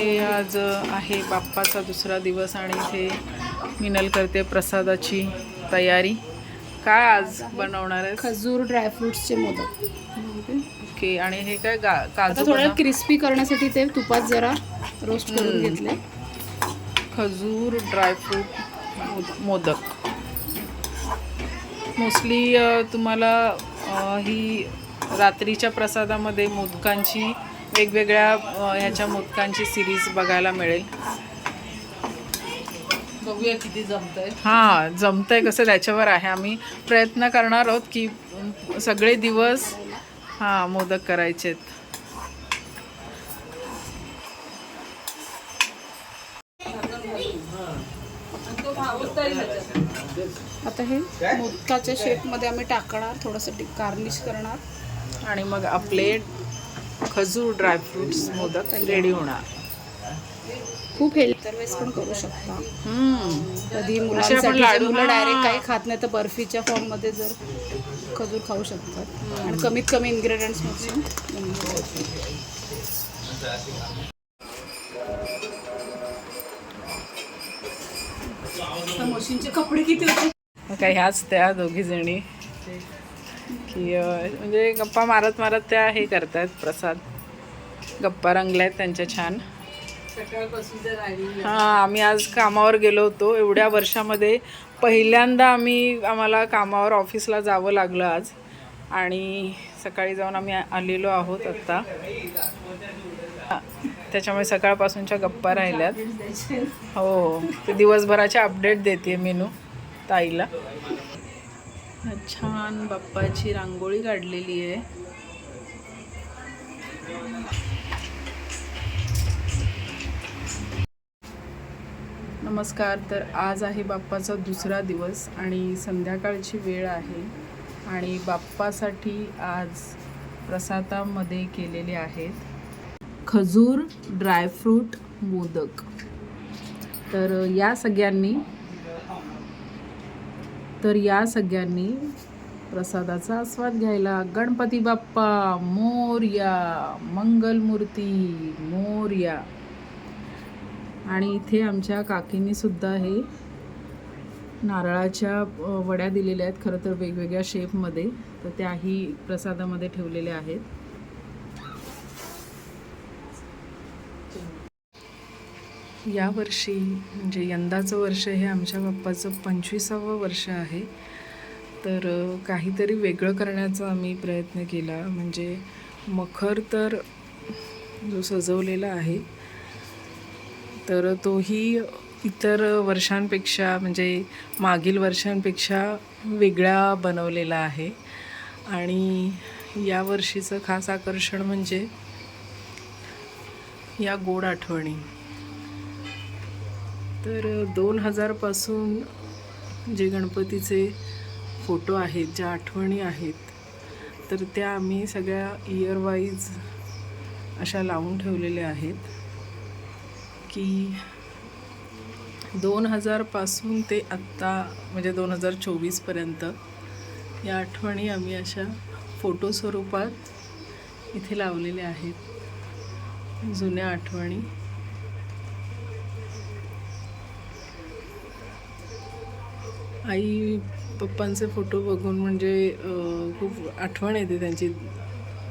इथे आज आहे बाप्पाचा दुसरा दिवस आणि इथे मिनल करते प्रसादाची तयारी. काय आज बनवणार आहे खजूर ड्रायफ्रुट्सचे मोदक. ओके आणि हे काय गा काजू थोडं क्रिस्पी करण्यासाठी ते तुपात जरा रोस्ट करून. घेतले. खजूर ड्रायफ्रूट मोदक. मोस्टली तुम्हाला अ, ही रात्रीच्या प्रसादामध्ये मोदकांची वेगवेगळ्या ह्याच्या मोदकांची सिरीज बघायला मिळेल. बघूया किती जमतंय. हां जमतंय कसं त्याच्यावर आहे. आम्ही प्रयत्न करणार आहोत की सगळे दिवस हां मोदक करायचेत. आता हे मोदकाच्या शेपमध्ये आम्ही टाकणार थोडंसं गार्निश करणार. आणि मग आपले खजूर ड्रायफ्रुट्स मोदक रेडी होणार. खूप हेल्थ पण करू शकता. हम्म. कधी मुलांसाठी मुलं. डायरेक्ट काही खात नाही तर बर्फीच्या फॉर्ममध्ये जर खजूर खाऊ शकतात. आणि कमीत कमी इन्ग्रेडियंट्स मशीनचे कपडे किती होते काय ह्याच त्या दोघी जणी की म्हणजे गप्पा मारत मारत त्या हे करतायत प्रसाद. गप्पा रंगल्यात त्यांच्या छान. हां आम्ही आज कामावर गेलो होतो. एवढ्या वर्षामध्ये पहिल्यांदा आम्ही आम्हाला कामावर ऑफिसला जावं लागलं आज. आणि सकाळी जाऊन आम्ही आलेलो आहोत आत्ता. त्याच्यामुळे सकाळपासूनच्या गप्पा राहिल्यात. हो ते दिवसभराचे अपडेट देते मेनू ताईला. छान बाप्पाची रांगोळी काढलेली आहे. नमस्कार तर आज आहे बाप्पाचा दुसरा दिवस आणि संध्याकाळची वेळ आहे आणि बाप्पासाठी आज प्रसादामध्ये केलेले आहेत खजूर ड्रायफ्रूट मोदक. तर या सगळ्यांनी तर या सगळ्यांनी प्रसादाचा आस्वाद घ्यायला. गणपती बाप्पा मोरया मंगलमूर्ती मोरया. आणि इथे आमच्या काकींनी सुद्धा हे नारळाच्या वड्या दिलेल्या आहेत. खरं तर वेगवेगळ्या शेपमध्ये तर त्याही प्रसादामध्ये ठेवलेल्या आहेत. यावर्षी म्हणजे यंदाचं वर्ष हे आमच्या बाप्पाचं पंचवीसावं वर्ष आहे. तर काहीतरी वेगळं करण्याचा आम्ही प्रयत्न केला. म्हणजे मखर तर जो सजवलेला आहे तर तोही इतर वर्षांपेक्षा म्हणजे मागील वर्षांपेक्षा वेगळा बनवलेला आहे. आणि या वर्षीचं खास आकर्षण म्हणजे या गोड आठवणी. तर दोन हजारपासून जे गणपतीचे फोटो आहेत ज्या आठवणी आहेत तर त्या आम्ही सगळ्या इयरवाईज अशा लावून ठेवलेल्या आहेत की दोन हजारपासून ते आत्ता म्हणजे दोन हजार चोवीसपर्यंत या आठवणी आम्ही अशा फोटो स्वरूपात इथे लावलेल्या आहेत. जुन्या आठवणी. आई पप्पांचे फोटो बघून म्हणजे खूप आठवण येते त्यांची.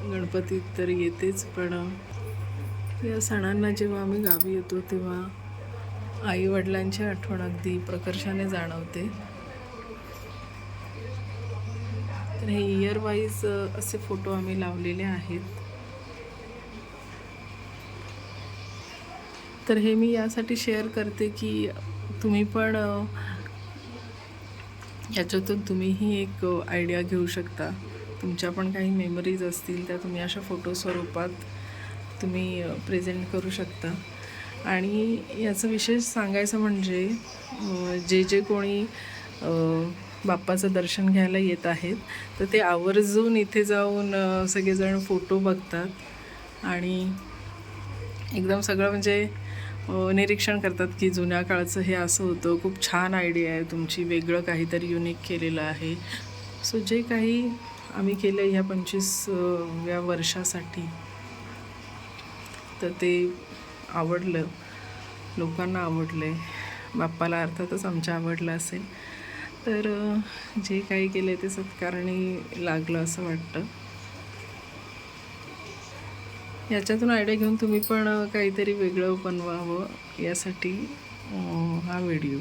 गणपतीत तर येतेच पण या सणांना जेव्हा आम्ही गावी येतो तेव्हा आई वडिलांची आठवण अगदी प्रकर्षाने जाणवते. तर हे इयर वाईज असे फोटो आम्ही लावलेले आहेत. तर हे मी यासाठी शेअर करते की तुम्ही पण याच्यातून तुम्हीही एक आयडिया घेऊ शकता. तुमच्या पण काही मेमरीज असतील त्या तुम्ही अशा फोटो स्वरूपात तुम्ही प्रेझेंट करू शकता. आणि याचं विशेष सांगायचं म्हणजे जे जे कोणी बाप्पाचं दर्शन घ्यायला येत आहेत तर ते आवर्जून इथे जाऊन सगळेजण फोटो बघतात. आणि एकदम सगळं म्हणजे निरीक्षण करतात की जुन्या काळचं हे असं होतं. खूप छान आयडिया आहे. तुमची वेगळं काहीतरी युनिक केलेलं आहे. सो जे काही आम्ही केलं ह्या पंचवीसव्या वर्षासाठी तर ते आवडलं. लोकांना आवडले बाप्पाला अर्थातच आमच्या आवडलं असेल. तर जे काही केलं ते सत्कारणी लागलं असं वाटतं. याच्यातून आयडिया घेऊन तुम्ही पण काहीतरी वेगळं बनवावं यासाठी हा व्हिडिओ